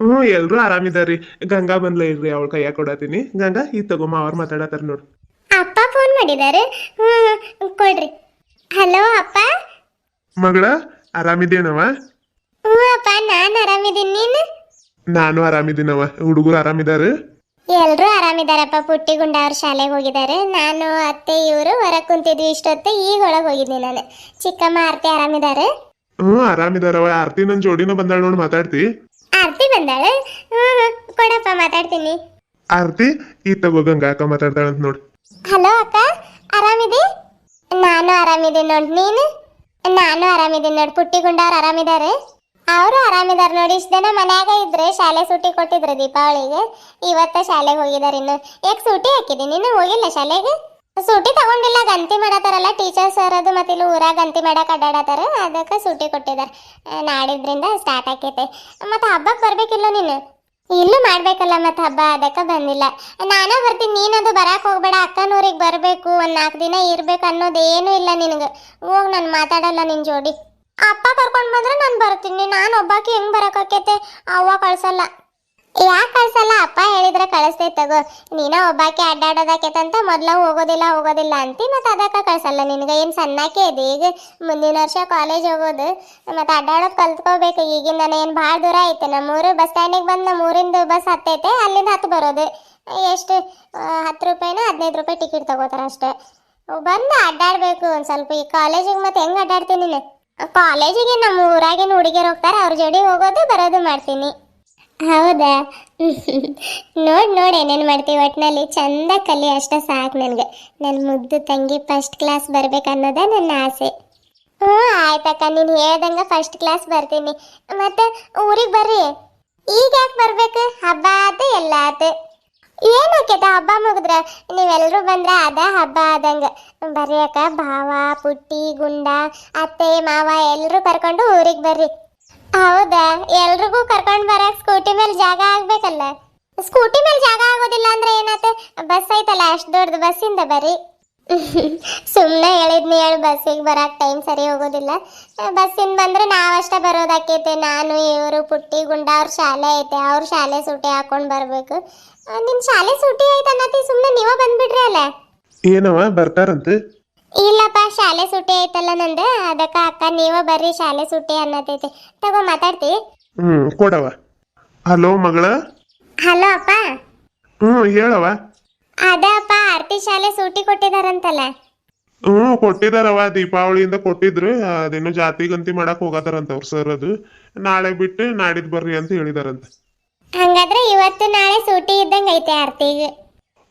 ಹ್ಞೂ ಎಲ್ರು ಆರಾಮಿದಾರಿ ಗಂಗಾ ಬಂದ್ಲ ಇಲ್ರಿ ಅವಳ ಕೈಯಾಗ ಕೊಡತೀನಿ ಗಂಗಾ ಈ ತಗೊಮ್ಮ ಅವ್ರು ಮಾತಾಡತಾರ ನೋಡು. ಅಪ್ಪ ಫೋನ್ ಮಾಡಿದಾರೆ? ಹ್ಞೂ ಕೊಡ್ರಿ. ಹಲೋ ಅಪ್ಪ? ಮಗಳ ಆರಾಮಿದೇನವ ಹ್ಞೂ ಅಪ್ಪ ನಾನು ಆರಾಮಿದ್ದೀನಿ ನೀನು? ನಾನು ಆರಾಮಿದ್ದೀನವ ಹುಡುಗರು ಆರಾಮಿದಾರ ಎಲ್ಲರೂ ಆರಾಮಿದಾರಪ್ಪ ಪುಟ್ಟಿ ಗುಂಡ ಅವ್ರ ಶಾಲೆಗೆ ಹೋಗಿದ್ದಾರೆ ನಾನು ಅತ್ತೆ ಇವರು ಹೊರಗೆ ಕುಂತಿದ್ವಿ ಇಷ್ಟೊತ್ತು ಈಗ ಒಳಗೆ ಹೋಗಿದ್ನಿ ನಾನು. ಚಿಕ್ಕಮ್ಮ ಆರ್ತಿ ಆರಾಮಿದ್ದಾರೆ ಹ್ಞೂ ಆರಾಮಿದಾರವ ಆರ್ತಿ ನನ್ನ ಜೋಡಿನ ಬಂದಾಳ ನೋಡಿ ಮಾತಾಡ್ತಿ. ಆರ್ತಿ ಬಂದಾಳೆ. ಕೊಡಪ್ಪ ಮಾತಾಡ್ತೀನಿ. ಆರ್ತಿ ಈ ತಗೋಗಂಗ ಅಕ್ಕ ಮಾತಾಡ್ತಾಳಂತ ನೋಡು. ಹಲೋ ಅಕ್ಕ ಆರಾಮಿದೆ? ನಾನು ಆರಾಮಿದೆ ನೋಡಿ ನೀನು? ನಾನು ಆರಾಮಿದ್ದೀನಿ ನೋಡಿ ಪುಟ್ಟಿ ಗುಂಡವ್ರು ಆರಾಮಿದ್ದಾರೆ ಅವರು ಆರಾಮಿದ್ದಾರೆ ನೋಡಿ ಇಷ್ಟು ದಿನ ಮನ್ಯಾಗ ಇದ್ರೆ ಶಾಲೆ ಸೂಟಿ ಕೊಟ್ಟಿದ್ರು ದೀಪಾವಳಿಗೆ. ಇವತ್ತ ಶಾಲೆಗೆ ಹೋಗಿದಾರೆ ಇನ್ನು. ಯಾಕೆ ಸೂಟಿ ಹಾಕಿದೀನಿ ನೀನು ಹೋಗಿಲ್ಲ ಶಾಲೆಗೆ? ಸೂಟಿ ತಗೊಂಡಿಲ್ಲ, ಗಂತಿ ಮಾಡತ್ತಾರಲ್ಲ ಟೀಚರ್ಸ್ ಅದು ಮತ್ತೆ ಇಲ್ಲಿ ಊರಾಗ ಗಂತಿ ಮಾಡಕ್ಕೆ ಅಡ್ಡಾಡತ್ತಾರ ಅದಕ್ಕೆ ಸೂಟಿ ಕೊಟ್ಟಿದ್ದಾರೆ ನಾಡಿದ್ರಿಂದ ಸ್ಟಾರ್ಟ್ ಆಕೈತೆ. ಮತ್ತೆ ಹಬ್ಬಕ್ಕೆ ಬರ್ಬೇಕಿಲ್ಲ ನೀನು? ಇಲ್ಲೂ ಮಾಡ್ಬೇಕಲ್ಲ ಮತ್ತೆ ಹಬ್ಬ, ಅದಕ್ಕೆ ಬಂದಿಲ್ಲ. ನಾನೇ ಬರ್ತೀನಿ, ನೀನದು ಬರಕ್ಕೆ ಹೋಗ್ಬೇಡ, ಅಕ್ಕನೂರಿಗೆ ಬರಬೇಕು, ಒಂದು ನಾಲ್ಕು ದಿನ ಇರ್ಬೇಕು ಅನ್ನೋದು ಏನೂ ಇಲ್ಲ ನಿನಗೆ. ಹೋಗಿ, ನಾನು ಮಾತಾಡಲ್ಲ ನಿನ್ನ ಜೋಡಿ. ಅಪ್ಪ ಕರ್ಕೊಂಡು ಬಂದ್ರೆ ನಾನು ಬರ್ತೀನಿ, ನಾನು ಒಬ್ಬಾಕಿ ಹೆಂಗೆ ಬರೋಕ್ಕಾಕೈತೆ ಅವ್ವ ಕಳ್ಸಲ್ಲ. ಯಾಕೆ ಕಳ್ಸಲ್ಲ? ಅಪ್ಪ ಹೇಳಿದ್ರೆ ಕಳಿಸ್ತೈತೆ ತಗೋ. ನೀನ ಒಬ್ಬಾಕೆ ಅಡ್ಡಾಡೋದಾಕೈತಂತ ಮೊದ್ಲ ಹೋಗೋದಿಲ್ಲ ಹೋಗೋದಿಲ್ಲ ಅಂತಿ, ಮತ್ತೆ ಅದಕ್ಕೆ ಕಳ್ಸಲ್ಲ ನಿನಗೆ. ಏನು ಸಣ್ಣಕ್ಕೆ ಇದೆ ಈಗ ಮುಂದಿನ ವರ್ಷ ಕಾಲೇಜ್ ಹೋಗೋದು, ಮತ್ತೆ ಅಡ್ಡಾಡೋದು ಕಲ್ತ್ಕೋಬೇಕು. ಈಗಿನ ಏನು ಭಾಳ ದೂರ ಐತೆ ನಮ್ಮೂರು ಬಸ್ ಸ್ಟ್ಯಾಂಡಿಗೆ ಬಂದು ನಮ್ಮೂರಿಂದ ಬಸ್ ಹತ್ತೈತೆ, ಅಲ್ಲಿಂದ ಹತ್ತು ಬರೋದು. ಎಷ್ಟು ಹತ್ತು ರೂಪಾಯಿನ ಹದಿನೈದು ರೂಪಾಯಿ ಟಿಕೆಟ್ ತಗೋತಾರ ಅಷ್ಟೇ. ಬಂದು ಅಡ್ಡಾಡಬೇಕು ಒಂದು ಸ್ವಲ್ಪ. ಈ ಕಾಲೇಜಿಗೆ ಮತ್ತೆ ಹೆಂಗೆ ಅಡ್ಡಾಡ್ತೀನಿ ನೀನು? ಕಾಲೇಜಿಗೆ ನಮ್ಮ ಊರಾಗಿನ ಹುಡುಗಿಯರು ಹೋಗ್ತಾರೆ, ಅವ್ರ ಜೋಡಿ ಹೋಗೋದು, ಬರೋದು ಮಾಡ್ತೀನಿ. ಹೌದಾ? ನೋಡಿ ನೋಡಿ ಏನೇನು ಮಾಡ್ತೀವಿ ಒಟ್ಟಿನಲ್ಲಿ ಚಂದ ಕಲಿ ಅಷ್ಟೇ ಸಾಕು ನನಗೆ. ನನ್ನ ಮುದ್ದು ತಂಗಿ ಫಸ್ಟ್ ಕ್ಲಾಸ್ ಬರ್ಬೇಕು ಅನ್ನೋದೇ ನನ್ನ ಆಸೆ. ಹ್ಞೂ, ಆಯ್ತಕ್ಕ. ನೀನು ಹೇಳ್ದಂಗೆ ಫಸ್ಟ್ ಕ್ಲಾಸ್ ಬರ್ತೀನಿ. ಮತ್ತೆ ಊರಿಗೆ ಬರ್ರಿ. ಈಗ ಯಾಕೆ ಬರ್ಬೇಕು? ಹಬ್ಬ ಆತು, ಎಲ್ಲ ಆತು. ಏನಾಕೈತ ಹಬ್ಬ ಮುಗಿದ್ರ ನೀವೆಲ್ಲರೂ ಬಂದ್ರೆ ಅದ ಹಬ್ಬ ಆದಂಗೆ. ಬರ್ರಿ ಅಕ್ಕ. ಭಾವ, ಪುಟ್ಟಿ, ಗುಂಡ, ಅತ್ತೆ, ಮಾವ ಎಲ್ಲರೂ ಕರ್ಕೊಂಡು ಊರಿಗೆ ಬರ್ರಿ. ಹೌದಾ? ಎಲ್ರಿಗೂ ಕರ್ಕೊಂಡು ಬರಕ್ ಸ್ಕೂಟಿ ಮೇಲೆ ಜಾಗ ಆಗ್ಬೇಕಲ್ಲ. ಸ್ಕೂಟಿ ಮೇಲೆ ಜಾಗ ಆಗೋದಿಲ್ಲ ಅಂದ್ರೆ ಏನಾಯ್ತು? ಬಸ್ ಐತಲ್ಲ, ಅಷ್ಟು ದೊಡ್ಡದು ಬಸ್ಸಿಂದ ಬರ್ರಿ. ಸುಮ್ಮನೆ ಹೇಳಿದ್ನಿ ಹೇಳು ಬಸ್ಸಿಗೆ ಬರಕ್ಕೆ ಟೈಮ್ ಸರಿ ಹೋಗೋದಿಲ್ಲ. ಬಸ್ಸಿಂದ ಬಂದ್ರೆ ನಾವಷ್ಟೇ ಬರೋದಾಕೈತೆ ನಾನು, ಇವರು, ಪುಟ್ಟಿ, ಗುಂಡ, ಅವ್ರ ಶಾಲೆ ಐತೆ. ಅವ್ರ ಶಾಲೆ ಸೂಟಿ ಹಾಕೊಂಡು ಬರಬೇಕು. ನಿಮ್ಮ ಶಾಲೆ ಸೂಟಿ ಐತೆ ಅನ್ನತಿ ಸುಮ್ಮನೆ ನೀವೇ ಬಂದ್ಬಿಡ್ರಿ ಅಲ್ಲ. ಏನವ ಬರ್ತಾರಂತ? ಇಲ್ಲಪ್ಪ ಶಾಲೆ ಸೂಟಿ ಐತಲ್ಲ ನಂದು. ಅದಕ್ಕ ಅಕ್ಕ ನೀವ ಬರ್ರಿ ಶಾಲೆ ಸೂಟಿ ಅನ್ನತೈತೆ. ತಗೋ ಮಾತಾಡ್ತಿ. ಹ್ಮ್ ಕೊಡವ. ಹಲೋ ಮಗಳ? ಹಲೋ ಅಪ್ಪ. ಹ್ಮ್ ಹೇಳವ. ಅದಪ್ಪ ಆರ್ತಿ ಶಾಲೆ ಸೂಟಿ ಕೊಟ್ಟಿದಾರಂತಲ್ಲ. ಹ್ಮ್ ಕೊಟ್ಟಿದಾರವ. ದೀಪಾವಳಿಯಿಂದ ಕೊಟ್ಟಿದ್ರು. ಅದೇನೋ ಜಾತಿ ಗಂತಿ ಮಾಡಕ್ ಹೋಗತಾರಂತ ಅವ್ರ ಸರ್ ಅದು. ನಾಳೆ ಬಿಟ್ಟು ನಾಡಿದ್ ಬರ್ರಿ ಅಂತ ಹೇಳಿದಾರಂತ. ಹಂಗಾದ್ರೆ ಇವತ್ತು ನಾಳೆ ಸೂಟಿ ಇದ್ದಂಗೆ ಐತೆ ಆರ್ತಿಗೆ.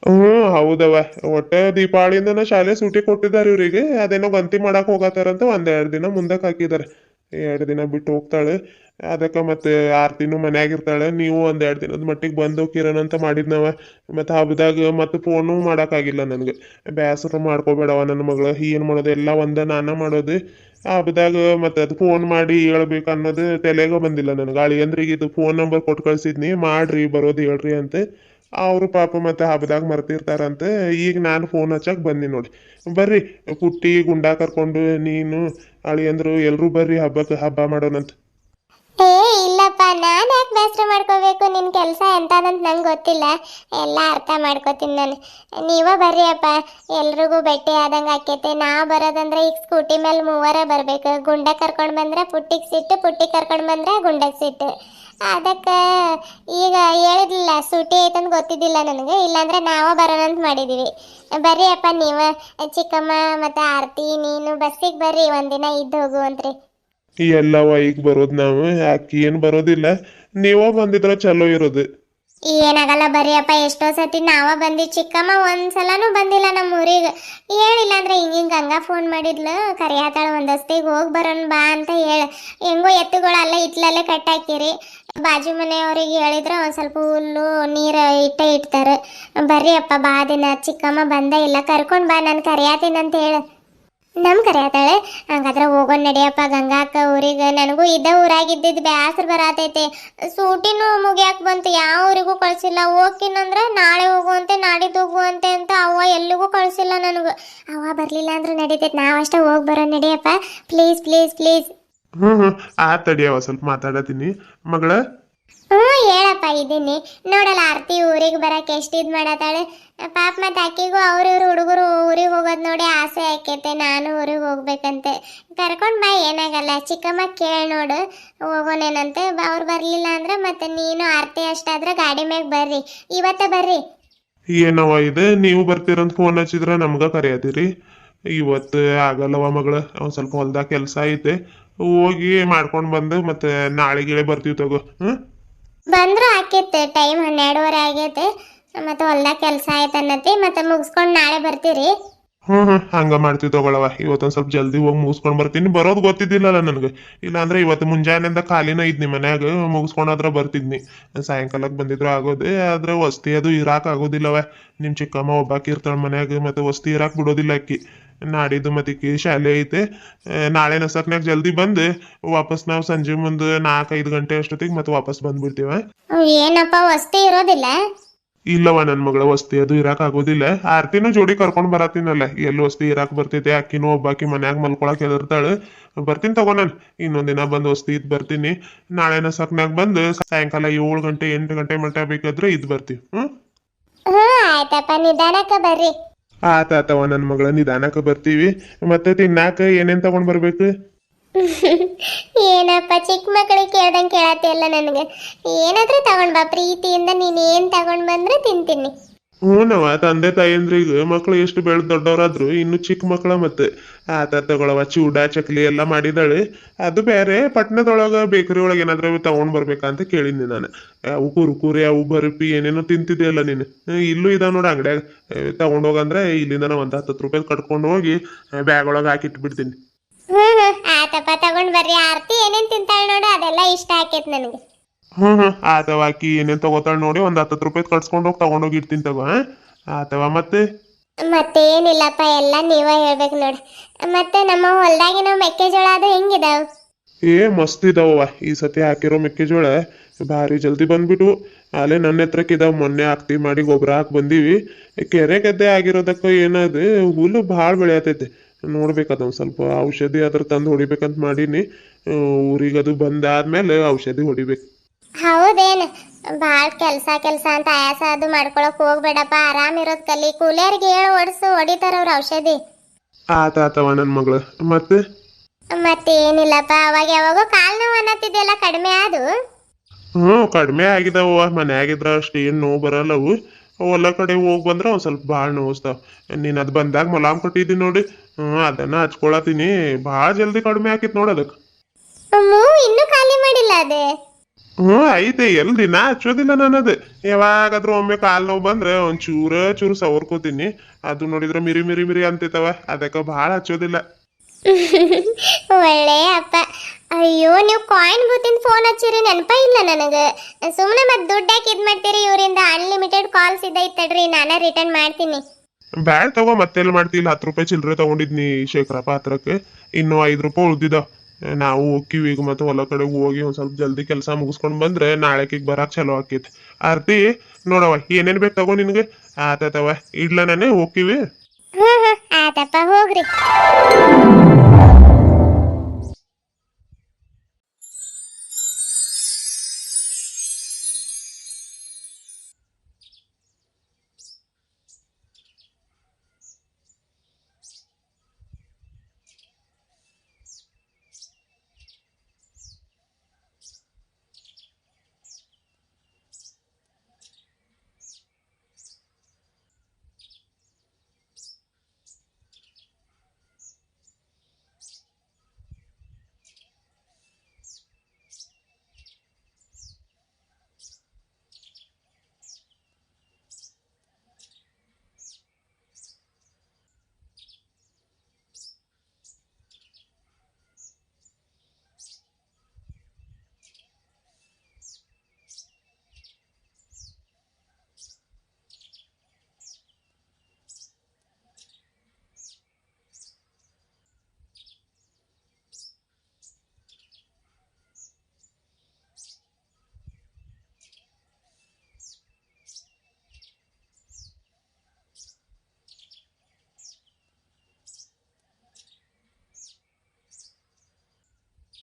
ಹ್ಞೂ ಹೌದವ ಒಟ್ಟ ದೀಪಾವಳಿಯಿಂದನ ಶಾಲೆ ಸೂಟಿ ಕೊಟ್ಟಿದ್ದಾರೆ ಇವ್ರಿಗೆ. ಅದೇನೋ ಗಂತಿ ಮಾಡಕ್ ಹೋಗತಾರಂತ ಒಂದೆರಡು ದಿನ ಮುಂದಕ್ಕೆ ಹಾಕಿದಾರೆ ಎರಡ್ ದಿನ ಬಿಟ್ಟು ಹೋಗ್ತಾಳೆ. ಅದಕ್ಕೆ ಮತ್ತೆ ಮನ್ಯಾಗ ಇರ್ತಾಳೆ ನೀವು ಎರಡ್ ದಿನದ ಮಟ್ಟಿಗೆ ಬಂದು ಕಿರಣ್ ಅಂತ ಮಾಡಿದ್ನವ. ಮತ್ತೆ ಹಬ್ಬದಾಗ ಮತ್ತೆ ಫೋನು ಆಗಿಲ್ಲ ನನಗೆ. ಬೇಸರ ಮಾಡ್ಕೋಬೇಡವ ನನ್ನ ಮಗಳು. ಏನ್ ಮಾಡೋದು? ಎಲ್ಲ ಒಂದ ನಾನ ಮಾಡೋದು. ಹಬ್ಬದಾಗ ಮತ್ತೆ ಅದು ಫೋನ್ ಮಾಡಿ ಹೇಳ್ಬೇಕು ಅನ್ನೋದು ತಲೆಗೆ ಬಂದಿಲ್ಲ ನನಗೆ. ಅಳಿಯಂದ್ರಿಗೆ ಇದು ಫೋನ್ ನಂಬರ್ ಕೊಟ್ಟು ಕಳ್ಸಿದ್ನಿ. ಮಾಡ್ರಿ, ಬರೋದು ಹೇಳ್ರಿ ಅಂತ. ಅವರು ಪಾಪ ಮತ್ತೆ ಹಬ್ಬದಾಗ ಮರ್ತಿರ್ತಾರಂತ. ಈಗ ನಾನು ಫೋನ್ ಹಚ್ಚಕ್ ಬಂದಿ ನೋಡಿ. ಬರ್ರಿ ಪುಟ್ಟಿ ಗುಂಡ ಕರ್ಕೊಂಡು ನೀನು ಅಳಿಯಂದ್ರು ಎಲ್ಲರೂ ಬರ್ರಿ ಹಬ್ಬಕ್ಕೆ ಹಬ್ಬ ಮಾಡೋಣಂತ. ಏ, ಇಲ್ಲಪ್ಪ, ನಾನು ಯಾಕೆ ಬೇಸರ ಮಾಡ್ಕೋಬೇಕು? ನಿನ್ನ ಕೆಲಸ ಎಂತದಂತ ನಂಗೆ ಗೊತ್ತಿಲ್ಲ. ಎಲ್ಲ ಅರ್ಥ ಮಾಡ್ಕೋತೀನಿ ನಾನು. ನೀವ ಬರ್ರಿ ಅಪ್ಪ. ಎಲ್ರಿಗೂ ಭೇಟಿ ಆದಂಗೆ ಆಕೈತೆ. ನಾ ಬರೋದಂದ್ರೆ ಈಗ ಸ್ಕೂಟಿ ಮೇಲೆ ಮೂವರ ಬರಬೇಕು. ಗುಂಡ ಕರ್ಕೊಂಡು ಬಂದ್ರೆ ಪುಟ್ಟಿಗೆ ಸಿಟ್ಟು ಪುಟ್ಟಿ ಕರ್ಕೊಂಡು ಬಂದ್ರೆ ಗುಂಡಕ್ಕೆ ಸಿಟ್ಟು ಅದಕ್ಕೆ ಈಗ ಹೇಳಿದ್ಲಿಲ್ಲ ಸೂಟಿ ಐತಂತ ಗೊತ್ತಿದ್ದಿಲ್ಲ ನನಗೆ. ಇಲ್ಲಾಂದ್ರೆ ನಾವೇ ಬರೋಣ ಅಂತ ಮಾಡಿದ್ದೀವಿ ಬರ್ರಿ ಅಪ್ಪ ನೀವು ಚಿಕ್ಕಮ್ಮ ಮತ್ತು ಆರತಿ ನೀನು ಬಸ್ಸಿಗೆ ಬರ್ರಿ ಒಂದಿನ ಇದ್ದು ಹೋಗುವಂತ್ರಿ ಎಲ್ಲ ಈಗ ಬರೋದು ನಾವು ಯಾಕೆ ಏನು ಬರೋದಿಲ್ಲ. ನೀವೋ ಬಂದಿದ್ರೆ ಚಲೋ ಇರೋದು. ಏನಾಗಲ್ಲ ಬರ್ರಿ ಅಪ್ಪ ಎಷ್ಟೋ ಸತಿ ನಾವ ಬಂದಿ ಚಿಕ್ಕಮ್ಮ ಒಂದ್ಸಲನೂ ಬಂದಿಲ್ಲ ನಮ್ಮ ಊರಿಗೆ ಹೇಳಿಲ್ಲ ಅಂದ್ರೆ ಹಿಂಗಿಂಗ್ ಗಂಗಾ ಫೋನ್ ಮಾಡಿದ್ಲು. ಕರಿಯಾತಾಳ ಒಂದಸ್ತಿಗೆ ಹೋಗಿ ಬರೋಣ ಬಾ ಅಂತ ಹೇಳ. ಹೆಂಗೋ ಎತ್ತುಗಳಲ್ಲ ಅಲ್ಲೇ ಕಟ್ಟಾಕಿರಿ. ಬಾಜು ಮನೆಯವ್ರಿಗೆ ಹೇಳಿದ್ರೆ ಒಂದು ಸ್ವಲ್ಪ ಹುಲ್ಲು, ನೀರು ಇಟ್ಟೆ ಇಡ್ತಾರೆ. ಬರ್ರಿ ಅಪ್ಪ, ಬಾ ದಿನ. ಚಿಕ್ಕಮ್ಮ ಬಂದ, ಇಲ್ಲ ಕರ್ಕೊಂಡು ಬಾ, ನಾನು ಕರೆಯಾತೀನಿ ಅಂತ ಹೇಳ. ನಮ್ ಕರೆಯತಾಳೆ. ಹಂಗಾದ್ರೆ ಹೋಗೋಣ ನಡಿಯಪ್ಪ ಗಂಗಾಕ ಊರಿಗೆ. ನನಗೂ ಇದ್ದ ಊರಾಗಿದ್ದಿದ್ದು ಬ್ಯಾಸ್ರ ಬರತೈತೆ. ಸೂಟಿನೂ ಮುಗಿಯಾಕ ಬಂತು. ಯಾವ ಊರಿಗೂ ಕಳ್ಸಿಲ್ಲ. ಹೋಗ್ತೀನಂದ್ರೆ ನಾಳೆ ಹೋಗುವಂತೆ, ನಾಡಿದ್ದು ಹೋಗುವಂತೆ ಅಂತ ಅವ್ವ ಎಲ್ಲಿಗೂ ಕಳ್ಸಿಲ್ಲ ನನಗೂ. ಅವ್ವ ಬರಲಿಲ್ಲ ಅಂದ್ರೆ ನಡೀತೈತೆ. ನಾವಷ್ಟೇ ಹೋಗಿ ಬರೋ ನಡಿಯಪ್ಪ. ಪ್ಲೀಸ್ ಪ್ಲೀಸ್ ಪ್ಲೀಸ್ ಹ್ಞೂ ಆ ತಡಿಯವ ಸ್ವಲ್ಪ ಮಾತಾಡತೀನಿ. ಮಗಳ? ಹ್ಞೂ ಹೇಳಪ್ಪ ಇದ್ದೀನಿ. ನೋಡಲ್ಲ ಆರ್ತಿ ಊರಿಗೆ ಬರಕ್ಕೆ ಎಷ್ಟು ಇದು ಮಾಡತ್ತಾಳೆ. ಪಾಪ ಮತ್ತೆ ಅಕ್ಕಿಗೂ ಅವ್ರ ಇವ್ರು ಹುಡುಗರು ಊರಿಗೆ ಹೋಗೋದು ನೋಡಿ ಆಸೆ ಆಕೈತೆ. ನಾನು ಊರಿಗೆ ಹೋಗ್ಬೇಕಂತೆ. ಕರ್ಕೊಂಡು ಬಾ ಏನಾಗಲ್ಲ. ಚಿಕ್ಕಮ್ಮ ಕೇಳಿ ನೋಡು. ಹೋಗೋನೇನಂತೆ ಅವ್ರು ಬರಲಿಲ್ಲ ಅಂದ್ರೆ ಮತ್ತೆ ನೀನು ಆರ್ತಿ ಅಷ್ಟಾದ್ರೆ ಗಾಡಿ ಮ್ಯಾಗ ಬರ್ರಿ. ಇವತ್ತೇ ಬರ್ರಿ. ಏನವ ಇದೆ? ನೀವು ಬರ್ತೀರಂತ ಫೋನ್ ಹಚ್ಚಿದ್ರ ನಮ್ಗ ಕರೆಯತ್ತೀರಿ ಇವತ್ತು ಆಗಲ್ಲವ ಮಗಳ. ಒಂದ್ ಸ್ವಲ್ಪ ಹೊಲ್ದಾಗ ಕೆಲಸ ಐತೆ. ಹೋಗಿ ಮಾಡ್ಕೊಂಡು ಬಂದು ಮತ್ತೆ ನಾಳೆಗೆ ಬರ್ತೀವಿ ತಗೋ ಹ್ಞೂ ಬಂದ್ರು ಆಕೈತೆ ಟೈಮ್ ಹನ್ನೆರಡುವರೆ ಆಗೈತೆ. ಮತ್ತೆ ಹೊಲ್ದಾಗ ಕೆಲಸ ಆಯ್ತು ಅನ್ನತಿ ಮತ್ತೆ ಮುಗಿಸ್ಕೊಂಡು ನಾಳೆ ಬರ್ತೀರಿ. ಹ್ಮ್ ಹ್ಮ್ ಹಂಗ ಮಾಡ್ತೀವಿ ತಗೊಳವ ಇವತ್ತೊಂದ್ ಸ್ವಲ್ಪ ಜಲ್ದಿ ಹೋಗಿ ಮುಗಿಸ್ಕೊಂಡು ಬರ್ತೀನಿ. ಬರೋದು ಗೊತ್ತಿದ್ದಿಲ್ಲಲ್ಲ ನನಗೆ. ಇಲ್ಲಾಂದ್ರೆ ಇವತ್ತು ಮುಂಜಾನೆಯಿಂದ ಖಾಲಿನ ಇದ್ನಿ ಮನ್ಯಾಗ ಮುಗಿಸ್ಕೊಂಡಾದ್ರ ಬರ್ತಿದ್ನಿ. ಸಾಯಂಕಾಲಕ್ಕೆ ಬಂದಿದ್ರು ಆಗೋದೆ ಆದ್ರೆ ವಸ್ತಿ ಅದು ಇರಾಕ್ ಆಗೋದಿಲ್ಲವ ನಿಮ್ ಚಿಕ್ಕಮ್ಮ ಒಬ್ಬಾಕಿ ಇರ್ತಾಳ ಮನ್ಯಾಗ ಮತ್ತೆ ವಸ್ತಿ ಇರಾಕ್ ಬಿಡೋದಿಲ್ಲ ಅಕ್ಕಿ. ನಾಡಿದ್ದು ಮತ್ತಿಕ್ಕಿ ಶಾಲೆ ಐತೆ. ನಾಳೆ ನಸಕ್ನಾಗ ಜಲ್ದಿ ಬಂದು ವಾಪಸ್ ನಾವು ಸಂಜೆ ಮುಂದೆ ನಾಲ್ಕೈದು ಗಂಟೆ ಅಷ್ಟೊತ್ತಿಗೆ ಮತ್ತೆ ವಾಪಸ್ ಬಂದ್ಬಿಡ್ತೀವ. ಏನಪ್ಪ ವಸ್ತಿ ಇರೋದಿಲ್ಲ? ಇಲ್ಲವ ನನ್ನ ಮಗಳ ವಸ್ತಿ ಅದು ಇರಾಕ್ ಆಗೋದಿಲ್ಲ. ಆರ್ತಿನೂ ಜೋಡಿ ಕರ್ಕೊಂಡ್ ಬರತ್ತೀನಲ್ಲ ಎಲ್ಲಿ ವಸ್ತಿ ಇರಾಕ್ ಬರ್ತೈತೆ ಅಕ್ಕಿನೂ ಒಬ್ಬಾಕಿ ಮನ್ಯಾಗ ಮಲ್ಕೊಳಕ್ ಎದರ್ತಾಳ ಬರ್ತೀನಿ ತಗೋ ಇನ್ನೊಂದಿನ ಇನ್ನೊಂದ್ ದಿನ ಬಂದ್ ವಸ್ತಿ ಇದ್ ಬರ್ತೀನಿ. ನಾಳೆ ನಸಕ್ನಾಗ ಬಂದು ಸಾಯಂಕಾಲ ಏಳು ಗಂಟೆ ಎಂಟು ಗಂಟೆ ಮಟ್ಟ ಬೇಕಾದ್ರೆ ಇದ್ ಬರ್ತೀವಿ. ಹ್ಮ್? ಹ್ಮ್ ಆಯ್ತಪ್ಪ. ನಿಧಾನಕ್ಕೆ ಬರ್ರಿ. ಆತಾತವ ನನ್ ಮಗಳ ನಿಧಾನಕ್ಕೆ ಬರ್ತೀವಿ. ಮತ್ತೆ ತಿನ್ನಾಕ ಏನೇನ್ ತಗೊಂಡ್ ಬರ್ಬೇಕು? ಏನಪ್ಪ, ಚಿಕ್ಕ ಮಕ್ಕಳಿಗೆ ಕೇಳ್ದಂಗೆ ಕೇಳತ್ತಿಲ್ಲ ನನಗೆ. ಏನಾದ್ರೂ ತಗೊಂಡ್ ಬಾ, ಪ್ರೀತಿಯಿಂದ ನೀನ್ ಏನ್ ತಗೊಂಡ್ ಬಂದ್ರೆ ತಿಂತೀನಿ. ಹ್ಞೂನವ ತಂದೆ ತಾಯಂದ್ರಿಗೆ ಮಕ್ಳು ಎಷ್ಟು ಬೆಳೆದ್ ದೊಡ್ಡವರಾದ್ರು ಇನ್ನು ಚಿಕ್ಕ ಮಕ್ಕಳ ಮತ್ತೆ. ಆತ ತಗೊಳವ ಚೂಡ ಚಕ್ಲಿ ಎಲ್ಲ ಮಾಡಿದಾಳೆ ಅದು ಬೇರೆ ಪಟ್ಟಣದೊಳಗ ಬೇಕರಿ ಒಳಗೆ ಏನಾದ್ರೂ ತಗೊಂಡ್ ಬರ್ಬೇಕಂತ ಕೇಳಿದ್ನಿ ನಾನು. ಅವು ಕುರ್ಕುರಿ ಅವು ಬರ್ಪಿ ಏನೇನೋ ತಿಂತಿದೆಯಲ್ಲ ನೀನು. ಹ್ಮ್, ಇಲ್ಲೂ ಇದಾವ ನೋಡ ಅಂಗಡ್ಯಾಗ. ತಗೊಂಡ್ ಹೋಗಂದ್ರೆ ಇಲ್ಲಿಂದ ನಾ ಒಂದ್ ಹತ್ತು ರೂಪಾಯಿ ಕಟ್ಕೊಂಡು ಹೋಗಿ ಬ್ಯಾಗ್ ಒಳಗೆ ಹಾಕಿಟ್ಬಿಡ್ತೀನಿ ಹ್ಮ್ ಹ್ಞೂ ಆತಪ್ಪ ತಗೊಂಡ್ ಬರ್ರಿ. ಆರ್ತಿ ಏನೇನ್ ತಿಂತಾಳ ನೋಡು ಅದೆಲ್ಲ ಇಷ್ಟ ಆಕೈತ್ ನನಗೆ. ಹ್ಮ್ ಹ್ಮ್. ಆತವ ಆಕಿ ಏನೇನ್ ತಗೋತಾಳ ನೋಡಿ ಒಂದ್ ಹತ್ತತ್ತು ರೂಪಾಯಿ ಕಟ್ಸ್ಕೊಂಡು ಹೋಗಿ ತಗೊಂಡೋಗಿ ಇಡ್ತೀನಿ ತಗೋ ಹಾ? ಆತವ ಮತ್ತೆ? ಮತ್ತೇನಿಲ್ಲಪ್ಪ ಎಲ್ಲ ನೀವೇ ಹೇಳ್ಬೇಕು ನೋಡಿ. ಮತ್ತೆ ನಮ್ಮ ಹೊಲ್ದಾಗಿನ ಮೆಕ್ಕೆಜೋಳ ಅದು ಹೆಂಗಿದಾವ್? ಏ ಮಸ್ತ್ ಇದಾವ ಈ ಸತಿ ಹಾಕಿರೋ ಮೆಕ್ಕೆಜೋಳ ಭಾರಿ ಜಲ್ದಿ ಬಂದ್ಬಿಟ್ಟು ಅಲ್ಲೇ ನನ್ನ ಹತ್ರಕ್ಕೆ ಇದಾವ. ಮೊನ್ನೆ ಹಾಕ್ತಿ ಮಾಡಿ ಗೊಬ್ಬರ ಹಾಕಿ ಬಂದೀವಿ. ಕೆರೆ ಗದ್ದೆ ಆಗಿರೋದಕ್ಕ ಏನದು ಹುಲ್ಲು ಭಾಳ ಬೆಳೆಯತೈತಿ. ನೋಡ್ಬೇಕದ ಒಂದು ಸ್ವಲ್ಪ ಔಷಧಿ ಅದ್ರ ತಂದು ಹೊಡಿಬೇಕಂತ ಮಾಡೀನಿ. ಊರಿಗೆ ಅದು ಬಂದಾದ್ಮೇಲೆ ಔಷಧಿ ಹೊಡಿಬೇಕು. ಹೌದೇನು? ಭಾಳ ಕೆಲಸ ಕೆಲಸ ಅಂತ ಆಯಾಸ ಅದು ಮಾಡ್ಕೊಳಕ್ ಹೋಗ್ಬೇಡಪ್ಪ. ಆರಾಮ್ ಇರೋದ್ ಕಲಿ. ಕೂಲಿಯರ್ಗೆ ಹೇಳು ಓಡಿಸು ಹೊಡಿತಾರ ಅವ್ರ ಔಷಧಿ. ಆತ ಆತವ ನನ್ನ ಮಗಳು. ಮತ್ತೆ? ಮತ್ತೇನಿಲ್ಲಪ್ಪ ಅವಾಗ ಯಾವಾಗ ಕಾಲ್ ನೋವು ಅನ್ನತ್ತಿದ್ದೆಲ್ಲ ಕಡಿಮೆ ಆದು. ಹ್ಞೂ ಕಡಿಮೆ ಆಗಿದಾವ. ಮನ್ಯಾಗಿದ್ರ ಅಷ್ಟು ಏನು ನೋವು ಬರಲ್ಲವು ಹೊಲ ಕಡೆ ಹೋಗಿ ಬಂದ್ರೆ ಒಂದು ಸ್ವಲ್ಪ ಭಾಳ ನೋವಿಸ್ತಾವ ನೀನು ಅದು ಬಂದಾಗ ಮೊಲಾಮ್ ಕೊಟ್ಟಿದ್ದೀನಿ ನೋಡಿ. ಹ್ಞೂ ಅದನ್ನ ಹಚ್ಕೊಳತೀನಿ ಭಾಳ ಜಲ್ದಿ ಕಡಿಮೆ ಆಕಿತ್ ನೋಡಿ ಅದಕ್ಕೆ ಮೂವ್ ಇನ್ನೂ ಖಾಲಿ ಮಾಡಿಲ್ಲ ಅದೇ. ಹ್ಞೂ ಐತೆ ಎಲ್ರಿ ದಿನ? ಹಚ್ಚೋದಿಲ್ಲ ನಾನು ಅದು ಯಾವಾಗಾದ್ರೂ ಒಮ್ಮೆ ಕಾಲು ನೋವು ಬಂದ್ರೆ ಒಂದು ಚೂರ ಚೂರು ಸವರ್ಕೋತೀನಿ. ಅದು ನೋಡಿದ್ರೆ ಮಿರಿ ಮಿರಿ ಮಿರಿ ಅಂತಿತ್ತವ. ಅದಕ್ಕೆ ಭಾಳ ಹಚ್ಚೋದಿಲ್ಲ. ಒಳ್ಳೆ ಅಪ್ಪ. ಅಯ್ಯೋ ನೀವು ಕಾಯಿನ್ ಬೂತಿನ ಫೋನ್ ಹಚ್ಚಿರಿ ನೆನಪ ಇಲ್ಲ ನನಗೆ. ಸುಮ್ಮನೆ ಮತ್ತೆ ದುಡ್ಡು ಹಾಕಿ ಇದು ಮಾಡ್ತೀರಿ? ಇವರಿಂದ ಅನ್ಲಿಮಿಟೆಡ್ ಕಾಲ್ಸ್ ಇದೆ ತಡ್ರಿ ನಾನೇ ರಿಟರ್ನ್ ಮಾಡ್ತೀನಿ. ಬ್ಯಾಡ್ ತಗೋ ಮತ್ತೆಲ್ಲಿ ಮಾಡ್ತಿಲ್ಲ ಹತ್ತು ರೂಪಾಯಿ ಚಿಲ್ಲರೆ ತಗೊಂಡಿದ್ನಿ ಶೇಖರಪ್ಪ ಹತ್ರಕ್ಕೆ. ಇನ್ನು ಐದು ರೂಪಾಯಿ ಉಳ್ದಿದಾವ. ನಾವು ಹೋಗ್ತೀವಿ ಈಗ ಮತ್ತೆ ಹೊಲ ಕಡೆ ಹೋಗಿ ಒಂದ್ ಸ್ವಲ್ಪ ಜಲ್ದಿ ಕೆಲಸ ಮುಗಿಸ್ಕೊಂಡ್ ಬಂದ್ರೆ ನಾಳೆಕಿಗ್ ಬರಾಕ್ ಚಲೋ ಆಕೈತಿ. ಆರ್ತಿ ನೋಡವ ಏನೇನ್ ಬೇಕು ತಗೋ ನಿನ್ಗೆ? ಆತತವ ಇಡ್ಲ ನಾನೇ, ಹೋಗ್ತೀವಿ. ಆತಪ್ಪ, ಹೋಗ್ರಿ.